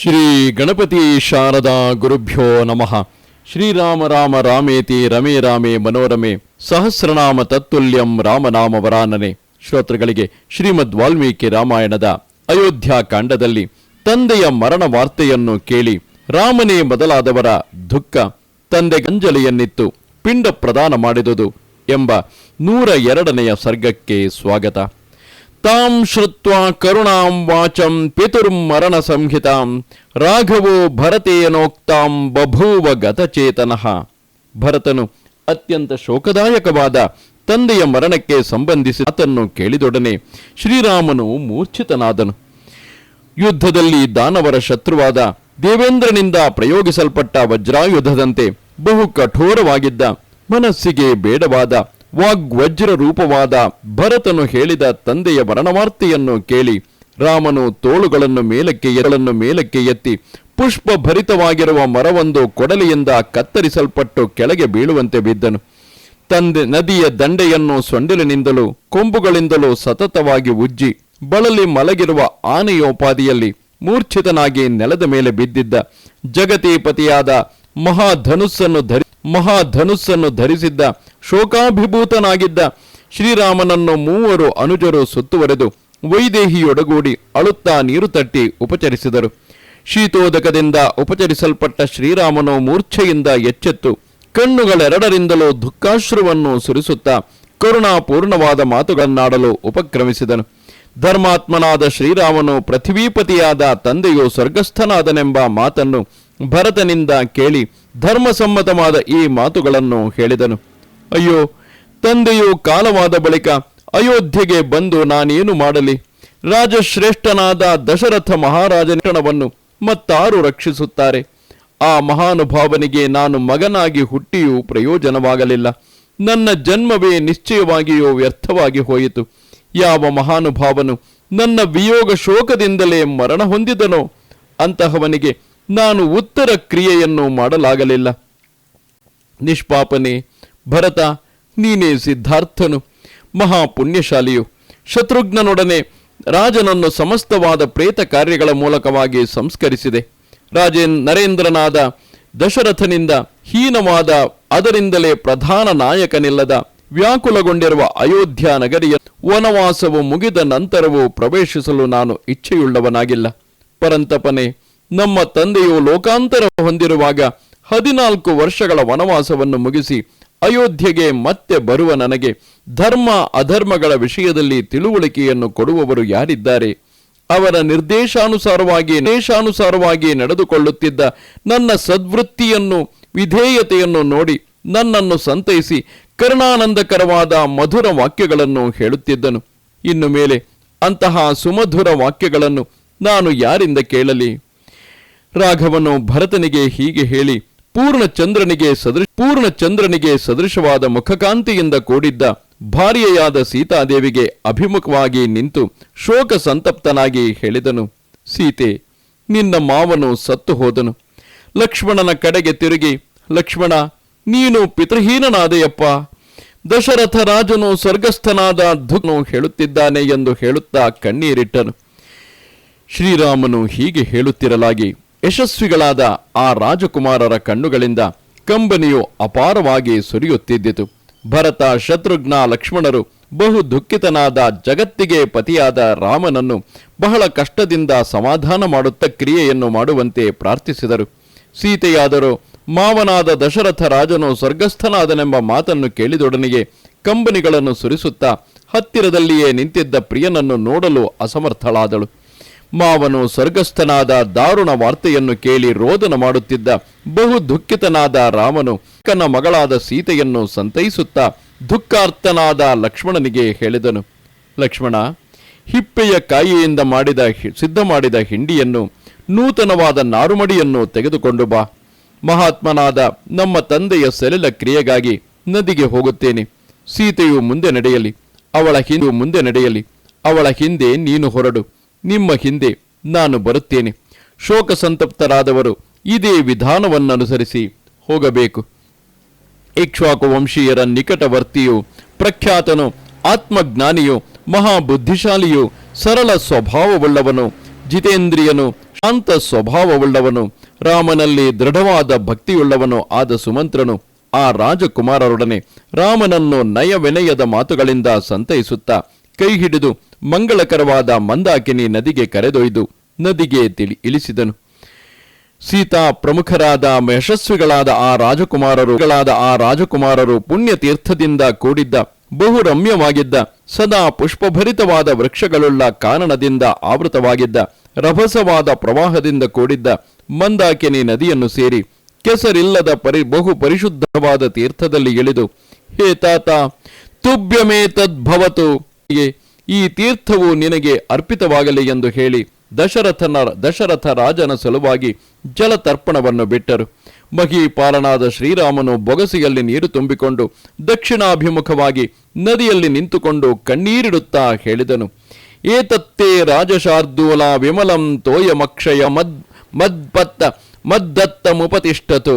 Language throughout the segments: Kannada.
ಶ್ರೀ ಗಣಪತಿ ಶಾರದಾ ಗುರುಭ್ಯೋ ನಮಃ. ಶ್ರೀರಾಮ ರಾಮ ರಾಮೇತಿ ರಮೇ ರಾಮೇ ಮನೋರಮೆ ಸಹಸ್ರನಾಮ ತತ್ತುಲ್ಯಂ ರಾಮನಾಮ ವರಾನನೆ. ಶ್ರೋತೃಗಳಿಗೆ ಶ್ರೀಮದ್ ವಾಲ್ಮೀಕಿ ರಾಮಾಯಣದ ಅಯೋಧ್ಯ ಕಾಂಡದಲ್ಲಿ ತಂದೆಯ ಮರಣ ವಾರ್ತೆಯನ್ನು ಕೇಳಿ ರಾಮನೇ ಮೊದಲಾದವರ ದುಃಖ, ತಂದೆ ಗಂಜಲಿಯನ್ನಿತ್ತು, ಪಿಂಡ ಪ್ರದಾನ ಮಾಡಿದುದು ಎಂಬ ನೂರ ಎರಡನೆಯ ಸರ್ಗಕ್ಕೆ ಸ್ವಾಗತ. ತಾಂ ಶ್ರುತ್ವ ಕರುಣಾಂ ವಾಚಂ ಪಿತುರ್ಮರಣ ಸಂಹಿತಾಂ. ರಾಘವೋ ಭರತೇನೋಕ್ತಾಂ ಬಭೂವ ಗತಚೇತನಃ. ಭರತನು ಅತ್ಯಂತ ಶೋಕದಾಯಕವಾದ ತಂದೆಯ ಮರಣಕ್ಕೆ ಸಂಬಂಧಿಸಿ ಆತನ್ನು ಕೇಳಿದೊಡನೆ ಶ್ರೀರಾಮನು ಮೂರ್ಛಿತನಾದನು. ಯುದ್ಧದಲ್ಲಿ ದಾನವರ ಶತ್ರುವಾದ ದೇವೇಂದ್ರನಿಂದ ಪ್ರಯೋಗಿಸಲ್ಪಟ್ಟ ವಜ್ರಾಯುಧದಂತೆ ಬಹು ಕಠೋರವಾಗಿದ್ದ ಮನಸ್ಸಿಗೆ ಬೇಡವಾದ ವಾಗ್ವಜ್ರ ರೂಪವಾದ ಭರತನು ಹೇಳಿದ ತಂದೆಯ ಮರಣವಾರ್ತೆಯನ್ನು ಕೇಳಿ ರಾಮನು ತೋಳುಗಳನ್ನು ಮೇಲಕ್ಕೆ ಎರಳನ್ನು ಮೇಲಕ್ಕೆ ಎತ್ತಿ ಪುಷ್ಪ ಭರಿತವಾಗಿರುವ ಮರವೊಂದು ಕೊಡಲಿಯಿಂದ ಕತ್ತರಿಸಲ್ಪಟ್ಟು ಕೆಳಗೆ ಬೀಳುವಂತೆ ಬಿದ್ದನು. ತಂದೆ, ನದಿಯ ದಂಡೆಯನ್ನು ಸೊಂಡಿಲಿನಿಂದಲೂ, ಕೊಂಬುಗಳಿಂದಲೂ ಸತತವಾಗಿ ಉಜ್ಜಿ, ಬಳಲಿ ಮಲಗಿರುವ ಆನೆಯೋಪಾದಿಯಲ್ಲಿ ಮೂರ್ಛಿತನಾಗಿ ನೆಲದ ಮೇಲೆ ಬಿದ್ದಿದ್ದ ಜಗತೀಪತಿಯಾದ ಮಹಾಧನುಸ್ಸನ್ನು ಧರಿ, ಮಹಾಧನುಸ್ಸನ್ನು ಧರಿಸಿದ್ದ, ಶೋಕಾಭಿಭೂತನಾಗಿದ್ದ ಶ್ರೀರಾಮನನ್ನು ಮೂವರು ಅನುಜರು ಸುತ್ತುವರೆದು ವೈದೇಹಿಯೊಡಗೂಡಿ ಅಳುತ್ತಾ ನೀರು ತಟ್ಟಿ ಉಪಚರಿಸಿದರು. ಶೀತೋದಕದಿಂದ ಉಪಚರಿಸಲ್ಪಟ್ಟ ಶ್ರೀರಾಮನು ಮೂರ್ಛೆಯಿಂದ ಎಚ್ಚೆತ್ತು, ಕಣ್ಣುಗಳೆರಡರಿಂದಲೂ ದುಃಖಾಶ್ರುವನ್ನು ಸುರಿಸುತ್ತಾ ಕರುಣಾಪೂರ್ಣವಾದ ಮಾತುಗಳನ್ನಾಡಲು ಉಪಕ್ರಮಿಸಿದನು. ಧರ್ಮಾತ್ಮನಾದ ಶ್ರೀರಾಮನು ಪೃಥ್ವೀಪತಿಯಾದ ತಂದೆಯು ಸ್ವರ್ಗಸ್ಥನಾದನೆಂಬ ಮಾತನ್ನು ಭರತನಿಂದ ಕೇಳಿ ಧರ್ಮಸಮ್ಮತವಾದ ಈ ಮಾತುಗಳನ್ನು ಹೇಳಿದನು. ಅಯ್ಯೋ, ತಂದೆಯು ಕಾಲವಾದ ಬಳಿಕ ಅಯೋಧ್ಯೆಗೆ ಬಂದು ನಾನೇನು ಮಾಡಲಿ? ರಾಜಶ್ರೇಷ್ಠನಾದ ದಶರಥ ಮಹಾರಾಜನವನ್ನು ಮತ್ತಾರು ರಕ್ಷಿಸುತ್ತಾರೆ. ಆ ಮಹಾನುಭಾವನಿಗೆ ನಾನು ಮಗನಾಗಿ ಹುಟ್ಟಿಯೂ ಪ್ರಯೋಜನವಾಗಲಿಲ್ಲ. ನನ್ನ ಜನ್ಮವೇ ನಿಶ್ಚಯವಾಗಿಯೂ ವ್ಯರ್ಥವಾಗಿ ಹೋಯಿತು. ಯಾವ ಮಹಾನುಭಾವನು ನನ್ನ ವಿಯೋಗ ಶೋಕದಿಂದಲೇ ಮರಣ ಹೊಂದಿದನೋ, ಅಂತಹವನಿಗೆ ನಾನು ಉತ್ತರ ಕ್ರಿಯೆಯನ್ನು ಮಾಡಲಾಗಲಿಲ್ಲ. ನಿಷ್ಪಾಪನೆ, ಭರತ, ನೀನೇ ಸಿದ್ಧಾರ್ಥನು, ಮಹಾಪುಣ್ಯಶಾಲಿಯು, ಶತ್ರುಘ್ನನೊಡನೆ ರಾಜನನ್ನು ಸಮಸ್ತವಾದ ಪ್ರೇತ ಕಾರ್ಯಗಳ ಮೂಲಕವಾಗಿ ಸಂಸ್ಕರಿಸಿದೆ. ರಾಜೇನ್ ನರೇಂದ್ರನಾದ ದಶರಥನಿಂದ ಹೀನವಾದ, ಅದರಿಂದಲೇ ಪ್ರಧಾನ ನಾಯಕನಿಲ್ಲದ, ವ್ಯಾಕುಲಗೊಂಡಿರುವ ಅಯೋಧ್ಯ ನಗರಿಯ ವನವಾಸವು ಮುಗಿದ ನಂತರವೂ ಪ್ರವೇಶಿಸಲು ನಾನು ಇಚ್ಛೆಯುಳ್ಳವನಾಗಿಲ್ಲ. ಪರಂತಪನೆ ನಮ್ಮ ತಂದೆಯು ಲೋಕಾಂತರ ಹೊಂದಿರುವಾಗ ಹದಿನಾಲ್ಕು ವರ್ಷಗಳ ವನವಾಸವನ್ನು ಮುಗಿಸಿ ಅಯೋಧ್ಯೆಗೆ ಮತ್ತೆ ಬರುವ ನನಗೆ ಧರ್ಮ ಅಧರ್ಮಗಳ ವಿಷಯದಲ್ಲಿ ತಿಳುವಳಿಕೆಯನ್ನು ಕೊಡುವವರು ಯಾರಿದ್ದಾರೆ? ಅವರ ನಿರ್ದೇಶಾನುಸಾರವಾಗಿ ನಿರ್ದೇಶಾನುಸಾರವಾಗಿ ನಡೆದುಕೊಳ್ಳುತ್ತಿದ್ದ ನನ್ನ ಸದ್ವೃತ್ತಿಯನ್ನು, ವಿಧೇಯತೆಯನ್ನು ನೋಡಿ ನನ್ನನ್ನು ಸಂತೈಸಿ ಕರುಣಾನಂದಕರವಾದ ಮಧುರ ವಾಕ್ಯಗಳನ್ನು ಹೇಳುತ್ತಿದ್ದನು. ಇನ್ನು ಮೇಲೆ ಅಂತಹ ಸುಮಧುರ ವಾಕ್ಯಗಳನ್ನು ನಾನು ಯಾರಿಂದ ಕೇಳಲಿ? ರಾಘವನು ಭರತನಿಗೆ ಹೀಗೆ ಹೇಳಿ ಪೂರ್ಣಚಂದ್ರನಿಗೆ ಸದೃಶ ಪೂರ್ಣಚಂದ್ರನಿಗೆ ಸದೃಶವಾದ ಮುಖಕಾಂತಿಯಿಂದ ಕೂಡಿದ್ದ ಭಾರ್ಯೆಯಾದ ಸೀತಾದೇವಿಗೆ ಅಭಿಮುಖವಾಗಿ ನಿಂತು ಶೋಕ ಸಂತಪ್ತನಾಗಿ ಹೇಳಿದನು, ಸೀತೆ, ನಿನ್ನ ಮಾವನು ಸತ್ತು ಹೋದನು. ಲಕ್ಷ್ಮಣನ ಕಡೆಗೆ ತಿರುಗಿ, ಲಕ್ಷ್ಮಣ, ನೀನು ಪಿತೃಹೀನನಾದೆಯಪ್ಪ. ದಶರಥ ರಾಜನು ಸ್ವರ್ಗಸ್ಥನಾದ ಧುನು ಹೇಳುತ್ತಿದ್ದಾನೆ ಎಂದು ಹೇಳುತ್ತಾ ಕಣ್ಣೀರಿಟ್ಟನು. ಶ್ರೀರಾಮನು ಹೀಗೆ ಹೇಳುತ್ತಿರಲಾಗಿ ಯಶಸ್ವಿಗಳಾದ ಆ ರಾಜಕುಮಾರರ ಕಣ್ಣುಗಳಿಂದ ಕಂಬನಿಯು ಅಪಾರವಾಗಿ ಸುರಿಯುತ್ತಿದ್ದಿತು. ಭರತ, ಶತ್ರುಘ್ನ, ಲಕ್ಷ್ಮಣರು ಬಹು ದುಃಖಿತನಾದ ಜಗತ್ತಿಗೆ ಪತಿಯಾದ ರಾಮನನ್ನು ಬಹಳ ಕಷ್ಟದಿಂದ ಸಮಾಧಾನ ಮಾಡುತ್ತ ಕ್ರಿಯೆಯನ್ನು ಮಾಡುವಂತೆ ಪ್ರಾರ್ಥಿಸಿದರು. ಸೀತೆಯಾದರೂ ಮಾವನಾದ ದಶರಥ ರಾಜನು ಸ್ವರ್ಗಸ್ಥನಾದನೆಂಬ ಮಾತನ್ನು ಕೇಳಿದೊಡನೆಗೆ ಕಂಬನಿಗಳನ್ನು ಸುರಿಸುತ್ತಾ ಹತ್ತಿರದಲ್ಲಿಯೇ ನಿಂತಿದ್ದ ಪ್ರಿಯನನ್ನು ನೋಡಲು ಅಸಮರ್ಥಳಾದಳು. ಮಾವನು ಸ್ವರ್ಗಸ್ಥನಾದ ದಾರುಣ ವಾರ್ತೆಯನ್ನು ಕೇಳಿ ರೋದನ ಮಾಡುತ್ತಿದ್ದ ಬಹು ದುಃಖಿತನಾದ ರಾಮನು ಕನ್ನ ಮಗಳಾದ ಸೀತೆಯನ್ನು ಸಂತೈಸುತ್ತಾ ದುಃಖಾರ್ತನಾದ ಲಕ್ಷ್ಮಣನಿಗೆ ಹೇಳಿದನು, ಲಕ್ಷ್ಮಣ, ಹಿಪ್ಪೆಯ ಕಾಯಿಯಿಂದ ಮಾಡಿದ ಸಿದ್ಧ ಮಾಡಿದ ಹಿಂಡಿಯನ್ನು ನೂತನವಾದ ನಾರುಮಡಿಯನ್ನು ತೆಗೆದುಕೊಂಡು ಬಾ. ಮಹಾತ್ಮನಾದ ನಮ್ಮ ತಂದೆಯ ಸೆಲೆಲ ಕ್ರಿಯೆಗಾಗಿ ನದಿಗೆ ಹೋಗುತ್ತೇನೆ. ಸೀತೆಯು ಮುಂದೆ ನಡೆಯಲಿ, ಅವಳ ಹಿಂದೆ ಮುಂದೆ ನಡೆಯಲಿ, ಅವಳ ಹಿಂದೆ ನೀನು ಹೊರಡು. ನಿಮ್ಮ ಹಿಂದೆ ನಾನು ಬರುತ್ತೇನೆ. ಶೋಕ ಸಂತಪ್ತರಾದವರು ಇದೇ ವಿಧಾನವನ್ನನುಸರಿಸಿ ಹೋಗಬೇಕು. ಇಕ್ಷ್ವಾಕು ವಂಶೀಯರ ನಿಕಟವರ್ತಿಯು, ಪ್ರಖ್ಯಾತನು, ಆತ್ಮಜ್ಞಾನಿಯು, ಮಹಾಬುದ್ಧಿಶಾಲಿಯು, ಸರಳ ಸ್ವಭಾವವುಳ್ಳವನು, ಜಿತೇಂದ್ರಿಯನು, ಶಾಂತ ಸ್ವಭಾವವುಳ್ಳವನು, ರಾಮನಲ್ಲಿ ದೃಢವಾದ ಭಕ್ತಿಯುಳ್ಳವನು ಆದ ಸುಮಂತ್ರನು, ಆ ರಾಜಕುಮಾರರೊಡನೆ ರಾಮನನ್ನು ನಯವಿನಯದ ಮಾತುಗಳಿಂದ ಸಂತೈಸುತ್ತಾ ಕೈ ಹಿಡಿದು ಮಂಗಳಕರವಾದ ಮಂದಾಕಿನಿ ನದಿಗೆ ಕರೆದೊಯ್ದು ನದಿಗೆ ತಿಳಿ ಇಳಿಸಿದನು. ಸೀತಾ ಪ್ರಮುಖರಾದ ಯಶಸ್ವಿಗಳಾದ ಆ ರಾಜಕುಮಾರರುಗಳಾದ ಆ ರಾಜಕುಮಾರರು ಪುಣ್ಯ ತೀರ್ಥದಿಂದ ಕೂಡಿದ್ದ ಬಹು ರಮ್ಯವಾಗಿದ್ದ ಸದಾ ಪುಷ್ಪಭರಿತವಾದ ವೃಕ್ಷಗಳುಳ್ಳ ಕಾರಣದಿಂದ ಆವೃತವಾಗಿದ್ದ, ರಭಸವಾದ ಪ್ರವಾಹದಿಂದ ಕೂಡಿದ್ದ ಮಂದಾಕಿನಿ ನದಿಯನ್ನು ಸೇರಿ ಕೆಸರಿಲ್ಲದ ಪರಿ, ಬಹು ಪರಿಶುದ್ಧವಾದ ತೀರ್ಥದಲ್ಲಿ ಇಳಿದು, ಹೇ ತಾತ, ತುಭ್ಯಮೇ ತದ್ಭವತು. ಈ ತೀರ್ಥವು ನಿನಗೆ ಅರ್ಪಿತವಾಗಲಿ ಎಂದು ಹೇಳಿ ದಶರಥನ ದಶರಥ ರಾಜನ ಸಲುವಾಗಿ ಜಲತರ್ಪಣವನ್ನು ಬಿಟ್ಟರು. ಮಹಿಪಾಲನಾದ ಶ್ರೀರಾಮನು ಬೊಗಸಿಯಲ್ಲಿ ನೀರು ತುಂಬಿಕೊಂಡು ದಕ್ಷಿಣಾಭಿಮುಖವಾಗಿ ನದಿಯಲ್ಲಿ ನಿಂತುಕೊಂಡು ಕಣ್ಣೀರಿಡುತ್ತಾ ಹೇಳಿದನು. ಏತತ್ತೇ ರಾಜಶಾರ್ದೂಲ ವಿಮಲಂ ತೋಯಮಕ್ಷಯ ಮದ್ ಮದ್ಪತ್ತ ಮದ್ದತ್ತ ಮುಪತಿಷ್ಠತು.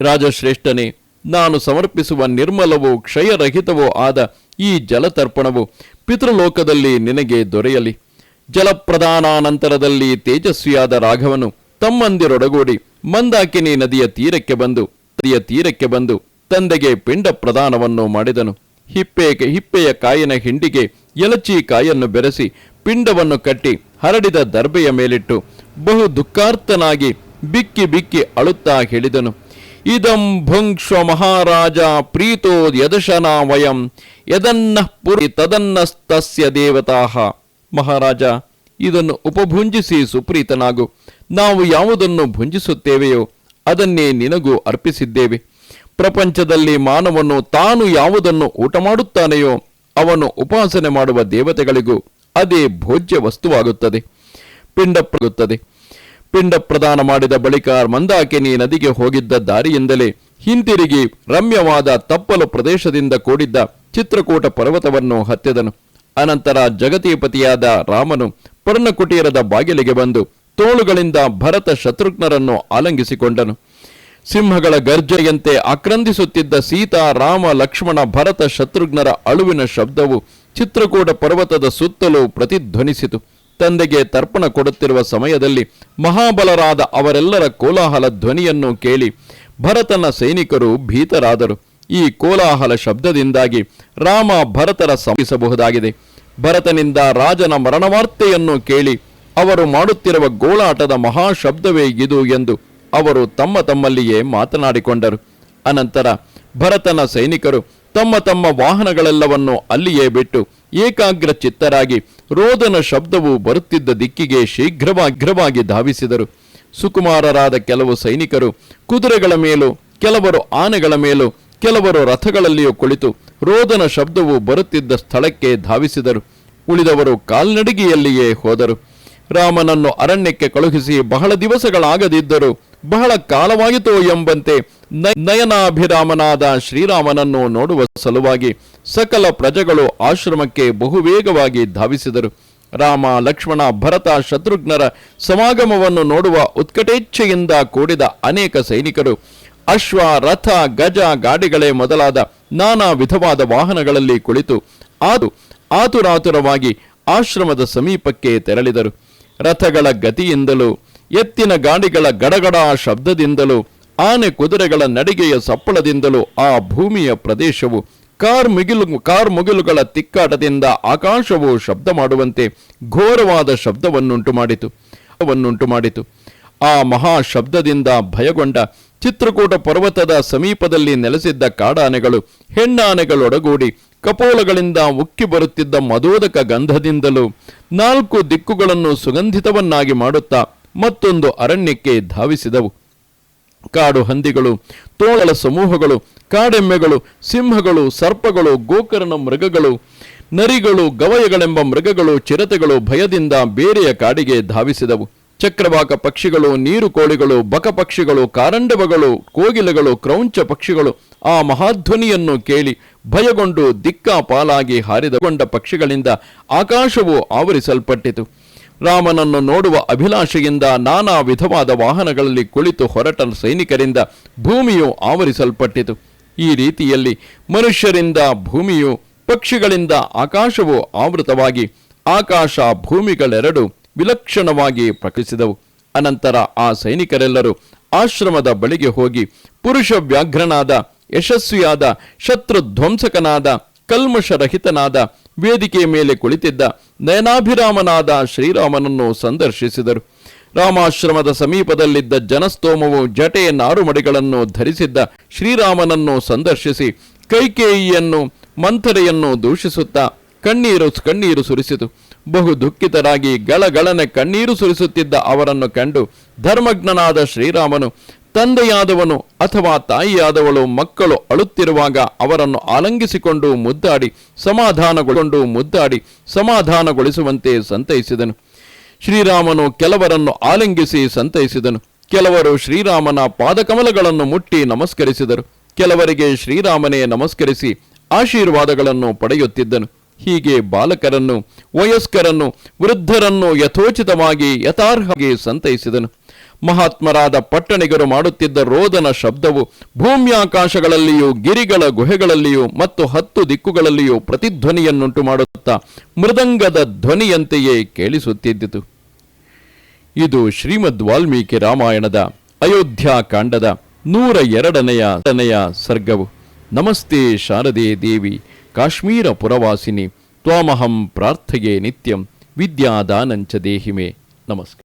ರಾಜಶ್ರೇಷ್ಠನೇ ನಾನು ಸಮರ್ಪಿಸುವ ನಿರ್ಮಲವೋ ಕ್ಷಯರಹಿತವೋ ಆದ ಈ ಜಲತರ್ಪಣವು ಪಿತೃಲೋಕದಲ್ಲಿ ನಿನಗೆ ದೊರೆಯಲಿ. ಜಲಪ್ರದಾನಾನಂತರದಲ್ಲಿ ತೇಜಸ್ವಿಯಾದ ರಾಘವನು ತಮ್ಮಂದಿರೊಡಗೂಡಿ ಮಂದಾಕಿನಿ ನದಿಯ ತೀರಕ್ಕೆ ಬಂದು, ನದಿಯ ತೀರಕ್ಕೆ ಬಂದು ತಂದೆಗೆ ಪಿಂಡ ಪ್ರದಾನವನ್ನು ಮಾಡಿದನು. ಹಿಪ್ಪೆ, ಹಿಪ್ಪೆಯ ಕಾಯಿನ ಹಿಂಡಿಗೆ ಎಲಚಿ ಕಾಯನ್ನು ಬೆರೆಸಿ ಪಿಂಡವನ್ನು ಕಟ್ಟಿ ಹರಡಿದ ದರ್ಬೆಯ ಮೇಲಿಟ್ಟು ಬಹು ದುಃಖಾರ್ತನಾಗಿ ಬಿಕ್ಕಿ ಬಿಕ್ಕಿ ಅಳುತ್ತಾ ಹೇಳಿದನು. ಇದಂ ಭುಂಕ್ಷ್ವ ಮಹಾರಾಜ ಪ್ರೀತೋ ಯದಶನ ವಯಂ, ಯದನ್ನ ಪುರಿ ತದನ್ನಸ್ತಸ್ಯ ದೇವತಾಹ ಮಹಾರಾಜ, ಇದನ್ನು ಉಪಭುಂಜಿಸಿ ಸುಪ್ರೀತನಾಗು. ನಾವು ಯಾವುದನ್ನು ಭುಂಜಿಸುತ್ತೇವೆಯೋ ಅದನ್ನೇ ನಿನಗೂ ಅರ್ಪಿಸಿದ್ದೇವೆ. ಪ್ರಪಂಚದಲ್ಲಿ ಮಾನವನು ತಾನು ಯಾವುದನ್ನು ಊಟ ಮಾಡುತ್ತಾನೆಯೋ ಅವನು ಉಪಾಸನೆ ಮಾಡುವ ದೇವತೆಗಳಿಗೂ ಅದೇ ಭೋಜ್ಯ ವಸ್ತುವಾಗುತ್ತದೆ. ಪಿಂಡಪ್ರಗುತ್ತದೆ. ಪಿಂಡ ಪ್ರದಾನ ಮಾಡಿದ ಬಳಿಕ ಮಂದಾಕಿನಿ ನದಿಗೆ ಹೋಗಿದ್ದ ದಾರಿಯಿಂದಲೇ ಹಿಂತಿರುಗಿ ರಮ್ಯವಾದ ತಪ್ಪಲು ಪ್ರದೇಶದಿಂದ ಕೂಡಿದ್ದ ಚಿತ್ರಕೂಟ ಪರ್ವತವನ್ನು ಹತ್ತಿದನು. ಅನಂತರ ಜಗತಿಪತಿಯಾದ ರಾಮನು ಪರ್ಣಕುಟೀರದ ಬಾಗಿಲಿಗೆ ಬಂದು ತೋಳುಗಳಿಂದ ಭರತ ಶತ್ರುಘ್ನರನ್ನು ಆಲಂಗಿಸಿಕೊಂಡನು. ಸಿಂಹಗಳ ಗರ್ಜೆಯಂತೆ ಆಕ್ರಂದಿಸುತ್ತಿದ್ದ ಸೀತಾ, ರಾಮ, ಲಕ್ಷ್ಮಣ, ಭರತ ಶತ್ರುಘ್ನರ ಅಳುವಿನ ಶಬ್ದವು ಚಿತ್ರಕೂಟ ಪರ್ವತದ ಸುತ್ತಲೂ ಪ್ರತಿಧ್ವನಿಸಿತು. ತಂದೆಗೆ ತರ್ಪಣ ಕೊಡುತ್ತಿರುವ ಸಮಯದಲ್ಲಿ ಮಹಾಬಲರಾದ ಅವರೆಲ್ಲರ ಕೋಲಾಹಲ ಧ್ವನಿಯನ್ನು ಕೇಳಿ ಭರತನ ಸೈನಿಕರು ಭೀತರಾದರು. ಈ ಕೋಲಾಹಲ ಶಬ್ದದಿಂದಾಗಿ ರಾಮ ಭರತರ ಸಮಿಸಬಹುದಾಗಿದೆ ಭರತನಿಂದ ರಾಜನ ಮರಣವಾರ್ತೆಯನ್ನು ಕೇಳಿ ಅವರು ಮಾಡುತ್ತಿರುವ ಗೋಳಾಟದ ಮಹಾಶಬ್ದವೇ ಇದು ಎಂದು ಅವರು ತಮ್ಮ ತಮ್ಮಲ್ಲಿಯೇ ಮಾತನಾಡಿಕೊಂಡರು. ಅನಂತರ ಭರತನ ಸೈನಿಕರು ತಮ್ಮ ತಮ್ಮ ವಾಹನಗಳೆಲ್ಲವನ್ನು ಅಲ್ಲಿಯೇ ಬಿಟ್ಟು ಏಕಾಗ್ರ ಚಿತ್ತರಾಗಿ ರೋದನ ಶಬ್ದವು ಬರುತ್ತಿದ್ದ ದಿಕ್ಕಿಗೆ ಶೀಘ್ರವಾಗ್ರವಾಗಿ ಧಾವಿಸಿದರು. ಸುಕುಮಾರರಾದ ಕೆಲವು ಸೈನಿಕರು ಕುದುರೆಗಳ ಮೇಲೂ, ಕೆಲವರು ಆನೆಗಳ ಮೇಲೂ, ಕೆಲವರು ರಥಗಳಲ್ಲಿಯೂ ಕುಳಿತು ರೋದನ ಶಬ್ದವು ಬರುತ್ತಿದ್ದ ಸ್ಥಳಕ್ಕೆ ಧಾವಿಸಿದರು. ಉಳಿದವರು ಕಾಲ್ನಡಿಗೆಯಲ್ಲಿಯೇ ಹೋದರು. ರಾಮನನ್ನು ಅರಣ್ಯಕ್ಕೆ ಕಳುಹಿಸಿ ಬಹಳ ದಿವಸಗಳಾಗದಿದ್ದರು ಬಹಳ ಕಾಲವಾಯಿತೋ ಎಂಬಂತೆ ನಯನಾಭಿರಾಮನಾದ ಶ್ರೀರಾಮನನ್ನು ನೋಡುವ ಸಲುವಾಗಿ ಸಕಲ ಪ್ರಜೆಗಳು ಆಶ್ರಮಕ್ಕೆ ಬಹುವೇಗವಾಗಿ ಧಾವಿಸಿದರು. ರಾಮ, ಲಕ್ಷ್ಮಣ, ಭರತ, ಶತ್ರುಘ್ನರ ಸಮಾಗಮವನ್ನು ನೋಡುವ ಉತ್ಕಟೇಚ್ಛೆಯಿಂದ ಕೂಡಿದ ಅನೇಕ ಸೈನಿಕರು, ಅಶ್ವ, ರಥ, ಗಜ ಗಾಡಿಗಳೇ ಮೊದಲಾದ ನಾನಾ ವಿಧವಾದ ವಾಹನಗಳಲ್ಲಿ ಕುಳಿತು ಆದು ಆತುರಾತುರವಾಗಿ ಆಶ್ರಮದ ಸಮೀಪಕ್ಕೆ ತೆರಳಿದರು. ರಥಗಳ ಗತಿಯಿಂದಲೂ, ಎತ್ತಿನ ಗಾಡಿಗಳ ಗಡಗಡ ಶಬ್ದದಿಂದಲೂ ಆನೆ ಕುದುರೆಗಳ ನಡಿಗೆಯ ಸಪ್ಪಳದಿಂದಲೂ ಆ ಭೂಮಿಯ ಪ್ರದೇಶವು ಕಾರ್ ಮುಗಿಲು, ಕಾರ್ ಮುಗಿಲುಗಳ ತಿಕ್ಕಾಟದಿಂದ ಆಕಾಶವು ಶಬ್ದ ಮಾಡುವಂತೆ ಘೋರವಾದ ಶಬ್ದವನ್ನುಂಟು ಮಾಡಿತು ಅವನ್ನುಂಟು ಮಾಡಿತು ಆ ಮಹಾ ಶಬ್ದದಿಂದ ಭಯಗೊಂಡ ಚಿತ್ರಕೂಟ ಪರ್ವತದ ಸಮೀಪದಲ್ಲಿ ನೆಲೆಸಿದ್ದ ಕಾಡಾನೆಗಳು ಹೆಣ್ಣಾನೆಗಳೊಡಗೂಡಿ ಕಪೋಲಗಳಿಂದ ಉಕ್ಕಿ ಬರುತ್ತಿದ್ದ ಮದೋದಕ ಗಂಧದಿಂದಲೂ ನಾಲ್ಕು ದಿಕ್ಕುಗಳನ್ನು ಸುಗಂಧಿತವನ್ನಾಗಿ ಮಾಡುತ್ತಾ ಮತ್ತೊಂದು ಅರಣ್ಯಕ್ಕೆ ಧಾವಿಸಿದವು. ಕಾಡು ಹಂದಿಗಳು, ತೋಳಲ ಸಮೂಹಗಳು, ಕಾಡೆಮ್ಮೆಗಳು, ಸಿಂಹಗಳು, ಸರ್ಪಗಳು, ಗೋಕರ್ಣ ಮೃಗಗಳು, ನರಿಗಳು, ಗವಯಗಳೆಂಬ ಮೃಗಗಳು, ಚಿರತೆಗಳು ಭಯದಿಂದ ಬೇರೆಯ ಕಾಡಿಗೆ ಧಾವಿಸಿದವು. ಚಕ್ರವಾಕ ಪಕ್ಷಿಗಳು, ನೀರು ಕೋಳಿಗಳು, ಬಕ ಪಕ್ಷಿಗಳು, ಕಾರಂಡವಗಳು, ಕೋಗಿಲೆಗಳು, ಕ್ರೌಂಚ ಪಕ್ಷಿಗಳು ಆ ಮಹಾಧ್ವನಿಯನ್ನು ಕೇಳಿ ಭಯಗೊಂಡು ದಿಕ್ಕಾಪಾಲಾಗಿ ಹಾರಿದಗೊಂಡ ಪಕ್ಷಿಗಳಿಂದ ಆಕಾಶವು ಆವರಿಸಲ್ಪಟ್ಟಿತು. ರಾಮನನ್ನು ನೋಡುವ ಅಭಿಲಾಷೆಯಿಂದ ನಾನಾ ವಿಧವಾದ ವಾಹನಗಳಲ್ಲಿ ಕುಳಿತು ಹೊರಟ ಸೈನಿಕರಿಂದ ಭೂಮಿಯು ಆವರಿಸಲ್ಪಟ್ಟಿತು. ಈ ರೀತಿಯಲ್ಲಿ ಮನುಷ್ಯರಿಂದ ಭೂಮಿಯು, ಪಕ್ಷಿಗಳಿಂದ ಆಕಾಶವು ಆವೃತವಾಗಿ ಆಕಾಶ ಭೂಮಿಗಳೆರಡು ವಿಲಕ್ಷಣವಾಗಿ ಪ್ರಕಟಿಸಿದವು. ಅನಂತರ ಆ ಸೈನಿಕರೆಲ್ಲರೂ ಆಶ್ರಮದ ಬಳಿಗೆ ಹೋಗಿ ಪುರುಷ ವ್ಯಾಘ್ರನಾದ, ಯಶಸ್ವಿಯಾದ, ಶತ್ರುಧ್ವಂಸಕನಾದ, ಕಲ್ಮಷರಹಿತನಾದ ವೇದಿಕೆಯ ಮೇಲೆ ಕುಳಿತಿದ್ದ ನಯನಾಭಿರಾಮನಾದ ಶ್ರೀರಾಮನನ್ನು ಸಂದರ್ಶಿಸಿದರು. ರಾಮಾಶ್ರಮದ ಸಮೀಪದಲ್ಲಿದ್ದ ಜನಸ್ತೋಮವು ಜಟೆಯ ನಾರುಮಡಿಗಳನ್ನು ಧರಿಸಿದ್ದ ಶ್ರೀರಾಮನನ್ನು ಸಂದರ್ಶಿಸಿ ಕೈಕೇಯಿಯನ್ನು, ಮಂಥರೆಯನ್ನು ದೂಷಿಸುತ್ತಾ ಕಣ್ಣೀರು ಕಣ್ಣೀರು ಸುರಿಸಿತು. ಬಹು ದುಃಖಿತರಾಗಿ ಗಳಗಳನೆ ಕಣ್ಣೀರು ಸುರಿಸುತ್ತಿದ್ದ ಅವರನ್ನು ಕಂಡು ಧರ್ಮಜ್ಞನಾದ ಶ್ರೀರಾಮನು ತಂದೆಯಾದವನು ಅಥವಾ ತಾಯಿಯಾದವಳು ಮಕ್ಕಳು ಅಳುತ್ತಿರುವಾಗ ಅವರನ್ನು ಆಲಂಗಿಸಿಕೊಂಡು ಮುದ್ದಾಡಿ ಸಮಾಧಾನಗೊಂಡು ಮುದ್ದಾಡಿ, ಸಮಾಧಾನಗೊಳಿಸುವಂತೆ ಸಂತೈಸಿದನು. ಶ್ರೀರಾಮನು ಕೆಲವರನ್ನು ಆಲಿಂಗಿಸಿ ಸಂತೈಸಿದನು. ಕೆಲವರು ಶ್ರೀರಾಮನ ಪಾದಕಮಲಗಳನ್ನು ಮುಟ್ಟಿ ನಮಸ್ಕರಿಸಿದರು. ಕೆಲವರಿಗೆ ಶ್ರೀರಾಮನೇ ನಮಸ್ಕರಿಸಿ ಆಶೀರ್ವಾದಗಳನ್ನು ಪಡೆಯುತ್ತಿದ್ದನು. ಹೀಗೆ ಬಾಲಕರನ್ನು, ವಯಸ್ಕರನ್ನು, ವೃದ್ಧರನ್ನು ಯಥೋಚಿತವಾಗಿ ಯಥಾರ್ಹವಾಗಿ ಸಂತೈಸಿದನು. ಮಹಾತ್ಮರಾದ ಪಟ್ಟಣಿಗರು ಮಾಡುತ್ತಿದ್ದ ರೋದನ ಶಬ್ದವು ಭೂಮ್ಯಾಕಾಶಗಳಲ್ಲಿಯೂ, ಗಿರಿಗಳ ಗುಹೆಗಳಲ್ಲಿಯೂ ಮತ್ತು ಹತ್ತು ದಿಕ್ಕುಗಳಲ್ಲಿಯೂ ಪ್ರತಿಧ್ವನಿಯನ್ನುಂಟು ಮಾಡುತ್ತಾ ಮೃದಂಗದ ಧ್ವನಿಯಂತೆಯೇ ಕೇಳಿಸುತ್ತಿದ್ದಿತು ಇದು ಶ್ರೀಮದ್ ವಾಲ್ಮೀಕಿ ರಾಮಾಯಣದ ಅಯೋಧ್ಯ ಕಾಂಡದ ನೂರ ಎರಡನೆಯ ಸರ್ಗವು. ನಮಸ್ತೆ ಶಾರದೆ ದೇವಿ, ಕಾಶ್ಮೀರ ಪುರವಾಸಿನಿ, ತ್ವಾಮಹಂ ಪ್ರಾರ್ಥೆಯೇ ನಿತ್ಯಂ, ವಿದ್ಯಾದಾನಂಚ ದೇಹಿಮೆ. ನಮಸ್ಕಾರ.